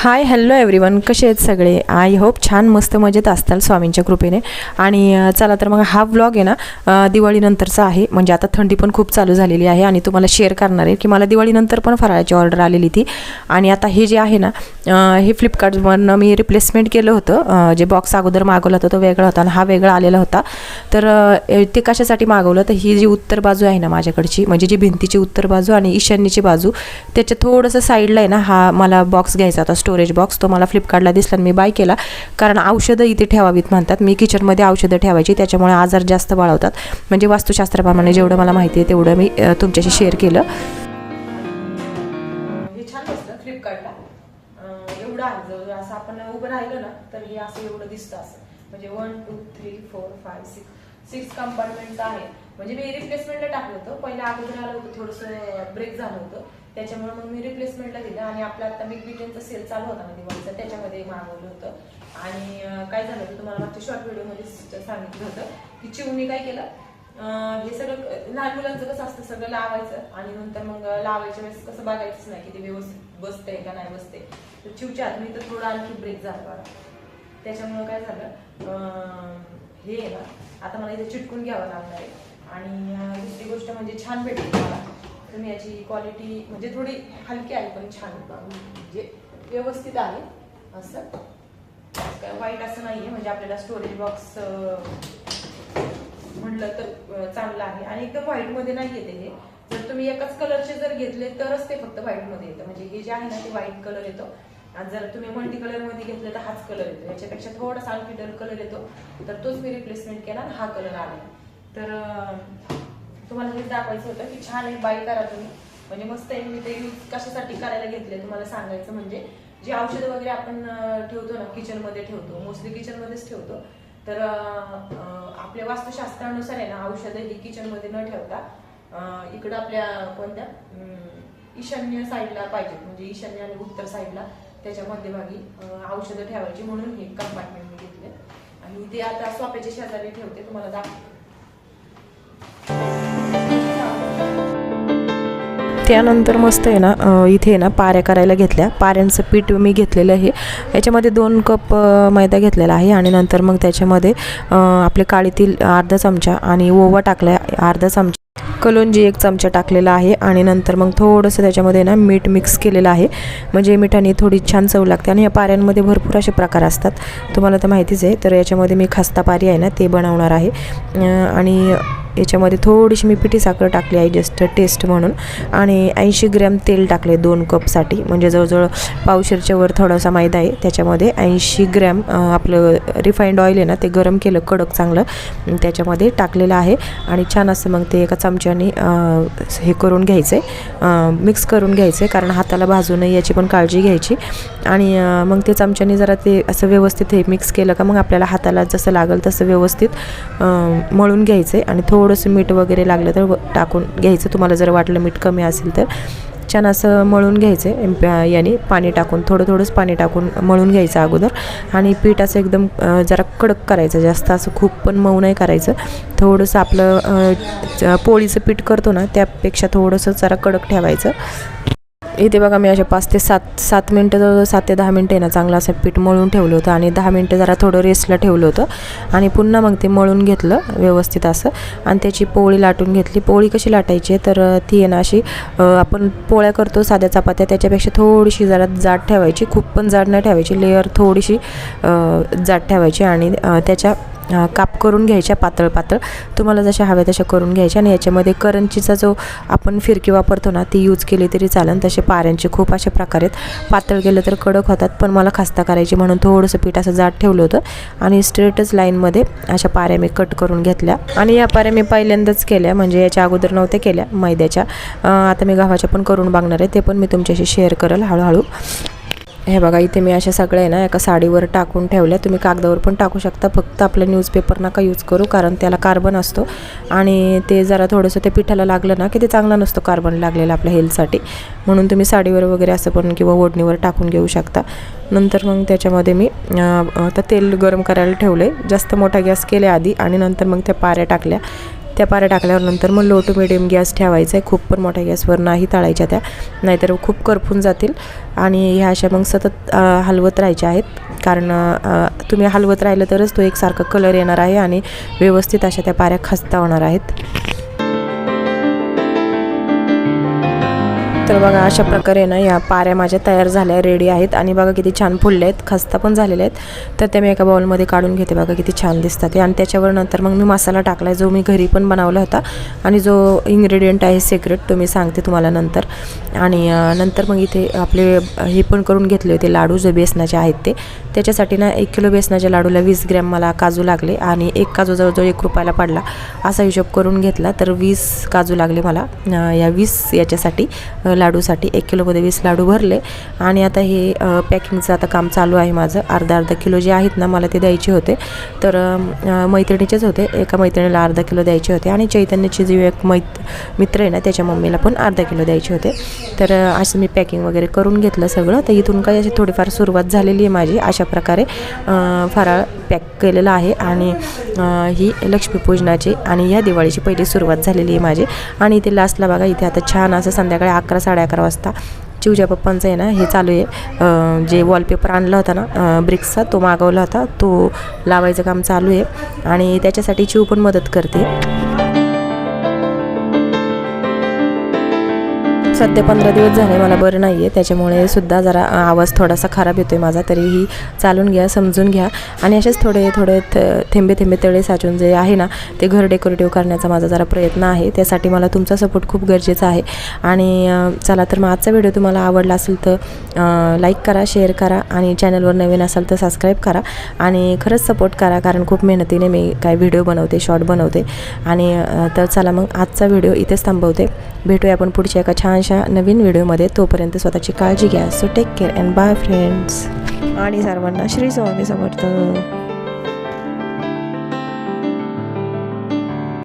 Hi hello everyone कसे आहेत सगळे? आय होप छान मस्त मजेत असताल स्वामींच्या कृपेने. आणि चला तर मग हा व्लॉग आहे ना दिवाळीनंतरचा आहे. म्हणजे आता थंडी पण खूप चालू झालेली आहे आणि तुम्हाला शेअर करणार आहे की मला दिवाळीनंतर पण फराळाची ऑर्डर आलेली ती. आणि आता हे जे आहे ना हे फ्लिपकार्टवरनं मी रिप्लेसमेंट केलं होतं. जे बॉक्स अगोदर मागवला होता तो वेगळा होता आणि हा वेगळा आलेला होता. तर ते कशासाठी मागवलं? तर ही जी उत्तर बाजू आहे ना माझ्याकडची म्हणजे जी भिंतीची उत्तर बाजू आणि ईशान्यची बाजू त्याच्या थोडंसं साईडला आहे ना हा मला बॉक्स घ्यायचा होता. स्टोरेज बॉक्स तो मला फ्लिपकार्टला दिसला आणि मी बाय केला. कारण औषधं इथे ठेवावीत म्हणतात. मी किचनमध्ये औषधं ठेवायची त्याच्यामुळे आजार जास्त बाळवतात. म्हणजे वास्तुशास्त्राप्रमाणे जेवढं मला माहिती आहे तेवढं मी तुमच्याशी शेअर केलं. एवढं आहे. जवळ असं आपण उभं राहिलं ना तर हे असं एवढं दिसतं असं. म्हणजे one two three four five six six compartment आहे म्हणजे मी रिप्लेसमेंटला टाकलं होतं. पहिलं अगोदर आलं होतं थोडंसं ब्रेक झालं होतं. त्याच्यामुळे मग मी रिप्लेसमेंटला दिलं आणि आपला आता बिग बिटेनचा सेल चालू होता ना दिवाळीचा त्याच्यामध्ये मागवलं होतं. आणि काय झालं ते तुम्हाला मागच्या शॉर्ट व्हिडिओमध्ये सांगितलं होतं की चिवणी काय केलं? हे सगळं लहान मुलांचं कसं असतं सगळं लावायचं आणि नंतर मग लावायच्या वेळेस कसं बघायचंच नाही की ते व्यवस्थित बसते का नाही बसते तर चिवच्या मी तर थोडं आणखी ब्रेक झाला बघा. काय झालं हे आहे ना आता मला इथे चिटकून घ्यावं लागणार आहे. आणि दुसरी गोष्ट म्हणजे छान भेटली मला तुम्ही याची क्वालिटी म्हणजे थोडी हलकी आहे पण छान म्हणजे व्यवस्थित आहे. असं. काय वाईट असं नाहीये. म्हणजे आपल्याला स्टोरेज बॉक्स म्हटलं तर चांगलं आहे. आणि एकदम व्हाईटमध्ये नाही येते हे जर तुम्ही एकाच कलरचे जर घेतले तरच ते फक्त व्हाईटमध्ये येतं. म्हणजे हे जे आहे ना ते व्हाईट कलर येतो. आणि जर तुम्ही मल्टी कलरमध्ये घेतलं तर हाच कलर येतो. याच्यापेक्षा थोडासा आणखी डल कलर येतो. तर तोच मी रिप्लेसमेंट केला आणि हा कलर आला. तर तुम्हाला हेच दाखवायचं होतं की छान एक बाई करा तुम्ही. म्हणजे मस्त आहे मी ते यूज कशासाठी करायला घेतले तुम्हाला सांगायचं म्हणजे जे औषधं वगैरे आपण ठेवतो ना किचनमध्ये ठेवतो मोस्टली किचनमध्येच ठेवतो. तर आपल्या वास्तुशास्त्रानुसार आहे ना औषधं ही किचनमध्ये न ठेवता इकडं आपल्या कोणत्या ईशान्य साईडला पाहिजेत म्हणजे ईशान्य आणि उत्तर साईडला त्याच्या मध्यभागी औषधं ठेवायची म्हणून हे कंपार्टमेंट मी घेतले. आणि ते आता सोप्याच्या शेजारी ठेवते तुम्हाला दाखवते. त्यानंतर मस्त आहे ना इथे आहे ना पाऱ्या करायला घेतल्या. पाऱ्यांचं पीठ मी घेतलेलं आहे. याच्यामध्ये दोन कप मैदा घेतलेला आहे आणि नंतर मग त्याच्यामध्ये आपले काळीतील अर्धा चमचा आणि ओवा टाकला अर्धा चमचा. कलोंजी एक चमचा टाकलेला आहे आणि नंतर मग थोडंसं त्याच्यामध्ये ना मीठ मिक्स केलेलं आहे. म्हणजे मिठाने थोडी छान चव लागते आणि या पाऱ्यांमध्ये भरपूर असे प्रकार असतात. तुम्हाला तर माहितीच आहे तर याच्यामध्ये मी खस्ता पारी आहे ना ते बनवणार आहे. आणि याच्यामध्ये थोडीशी मी पिठी साखर टाकली आहे जस्ट टेस्ट म्हणून. आणि ऐंशी ग्रॅम तेल टाकले दोन कपसाठी. म्हणजे जवळजवळ पावशेरच्या वर थोडासा मैदा आहे. त्याच्यामध्ये ऐंशी ग्रॅम आपलं रिफाईंड ऑइल आहे ना ते गरम केलं कडक चांगलं त्याच्यामध्ये टाकलेलं आहे. आणि छान असं मग ते एका चमच्याने हे करून घ्यायचं आहे मिक्स करून घ्यायचं आहे कारण हाताला भाजू नये याची पण काळजी घ्यायची. आणि मग ते चमच्याने जरा ते असं व्यवस्थित हे मिक्स केलं का मग आपल्याला हाताला जसं लागेल तसं व्यवस्थित मळून घ्यायचं आहे आणि थोडंसं मीठ वगैरे लागलं तर व- टाकून घ्यायचं. तुम्हाला जर वाटलं मीठ कमी असेल तर. छान असं मळून घ्यायचं. आहे याने पाणी टाकून थोडं थोडंच पाणी टाकून मळून घ्यायचं अगोदर. आणि पीठ असं एकदम जरा कडक करायचं. जास्त असं खूप पण मऊ नाही करायचं. थोडंसं आपलं पोळीचं पीठ करतो ना त्यापेक्षा थोडंसं जरा कडक ठेवायचं. इथे बघा मी असे पाच ते सात सात मिनटं जवळजवळ सात ते दहा मिनटं आहे ना चांगलं असं पीठ मळून ठेवलं होतं आणि दहा मिनटं जरा थोडं रेस्टला ठेवलं होतं आणि पुन्हा मग ते मळून घेतलं व्यवस्थित असं. आणि त्याची पोळी लाटून घेतली. पोळी कशी लाटायची तर ती आहे ना अशी आपण पोळ्या करतो साध्या चपात्या त्याच्यापेक्षा थोडीशी जरा जाड ठेवायची. खूप पण जाड नाही ठेवायची. लेअर थोडीशी जाड ठेवायची आणि त्याच्या काप करून घ्यायच्या पातळ पातळ. तुम्हाला जशा हव्या तशा करून घ्यायच्या आणि याच्यामध्ये करंजीचा जो आपण फिरकी वापरतो ना ती यूज केली तरी चालेल. तसे पाऱ्यांचे खूप असे प्रकार आहेत. पातळ केलं तर कडक होतात पण मला खास्ता करायची म्हणून थोडंसं पीठ असं जाड ठेवलं होतं आणि स्ट्रेटच लाईनमध्ये अशा पाऱ्या मी कट करून घेतल्या. आणि या पाऱ्या मी पहिल्यांदाच केल्या म्हणजे याच्या अगोदर नव्हत्या केल्या मैद्याच्या. आता मी गव्हाच्या पण करून बघणार आहे ते पण मी तुमच्याशी शेअर करेल हळूहळू. हे बघा इथे मी अशा सगळ्या आहे ना एका साडीवर टाकून ठेवल्या. तुम्ही कागदावर पण टाकू शकता. फक्त आपलं न्यूजपेपर नका यूज करू कारण त्याला कार्बन असतो. आणि ते जरा थोडंसं ते पिठाला लागलं ना की ते चांगला नसतो कार्बन लागलेलं आपल्या हेल्थसाठी म्हणून तुम्ही साडीवर वगैरे असं पण किंवा ओढणीवर टाकून घेऊ शकता. नंतर मग त्याच्यामध्ये मी आता तेल गरम करायला ठेवले जास्त मोठा गॅस केल्या आधी आणि नंतर मग त्या पाऱ्या टाकल्या. त्या पाऱ्या टाकल्यावर नंतर मग लो टू मिडियम गॅस ठेवायचा आहे खूप पण मोठ्या गॅसवर नाही तळायच्या त्या. नाहीतर खूप करपून जातील. आणि ह्या अशा मग सतत हलवत राहायच्या आहेत. कारण तुम्ही हलवत राहिलं तरच तो एकसारखा कलर येणार आहे आणि व्यवस्थित अशा त्या पाऱ्या खस्ता होणार आहेत. तर बघा अशा प्रकारे ना या पाऱ्या माझ्या तयार झाल्या रेडी आहेत. आणि बघा किती छान फुलले आहेत खस्ता पण झालेले आहेत. तर ते मी एका बाउलमध्ये काढून घेते. बघा किती छान दिसतात ते आणि त्याच्यावर नंतर मग मी मसाला टाकला जो मी घरी पण बनवला होता. आणि जो इन्ग्रेडियंट आहे सेक्रेट तो मी सांगते तुम्हाला नंतर. आणि नंतर मग इथे आपले हे पण करून घेतले होते लाडू जे बेसनाचे आहेत ते. त्याच्यासाठी ना एक किलो बेसनाच्या लाडूला वीस ग्रॅम मला काजू लागले. आणि एक काजू जवळजवळ एक रुपयाला पडला. असा हिशोब करून घेतला तर वीस काजू लागले मला या वीस याच्यासाठी. लाडूसाठी एक किलोमध्ये वीस लाडू भरले. आणि आता हे पॅकिंगचं आता काम चालू आहे माझं. अर्धा अर्धा किलो जे आहेत ना मला ते द्यायचे होते. तर मैत्रिणीचेच होते. एका मैत्रिणीला अर्धा किलो द्यायचे होते. आणि चैतन्याची जी एक मैत मित्र आहे ना त्याच्या मम्मीला पण अर्धा किलो द्यायचे होते. तर असं मी पॅकिंग वगैरे करून घेतलं सगळं. तर इथून काही अशी थोडीफार सुरुवात झालेली आहे माझी. अशा प्रकारे फराळ पॅक केलेला आहे. आणि ही लक्ष्मीपूजनाची आणि या दिवाळीची पहिली सुरुवात झालेली आहे माझी. आणि इथे लास्टला बघा इथे आता छान असं संध्याकाळी अकरा साडे अकरा वाजता. चिवच्या पप्पांचं आहे ना हे चालू आहे. जे वॉलपेपर आणला होता ना ब्रिक्सचा तो मागवला होता. तो लावायचं काम चालू आहे. आणि त्याच्यासाठी चिव पण मदत करते. सध्या पंधरा दिवस झाले मला बरं नाही आहे त्याच्यामुळे सुद्धा जरा आवाज थोडासा खराब येतो आहे माझा तरीही चालून घ्या समजून घ्या. आणि असेच थोडे थोडे थ थेंबे थेंबे तळे साचून जे आहे ना ते घर डेकोरेटिव्ह करण्याचा माझा जरा प्रयत्न आहे. त्यासाठी मला तुमचा सपोर्ट खूप गरजेचा आहे. आणि चला तर मग आजचा व्हिडिओ तुम्हाला आवडला असेल तर लाईक करा शेअर करा आणि चॅनलवर नवीन असाल तर सबस्क्राईब करा. आणि खरंच सपोर्ट करा कारण खूप मेहनतीने मी काय व्हिडिओ बनवते शॉर्ट बनवते. आणि तर चला मग आजचा व्हिडिओ इथेच थांबवते. भेटूया आपण पुढच्या एका अशा नवीन व्हिडिओमध्ये तोपर्यंत स्वतःची काळजी घ्या. So take care and bye friends आणि सर्वांना श्री स्वामी समर्थ.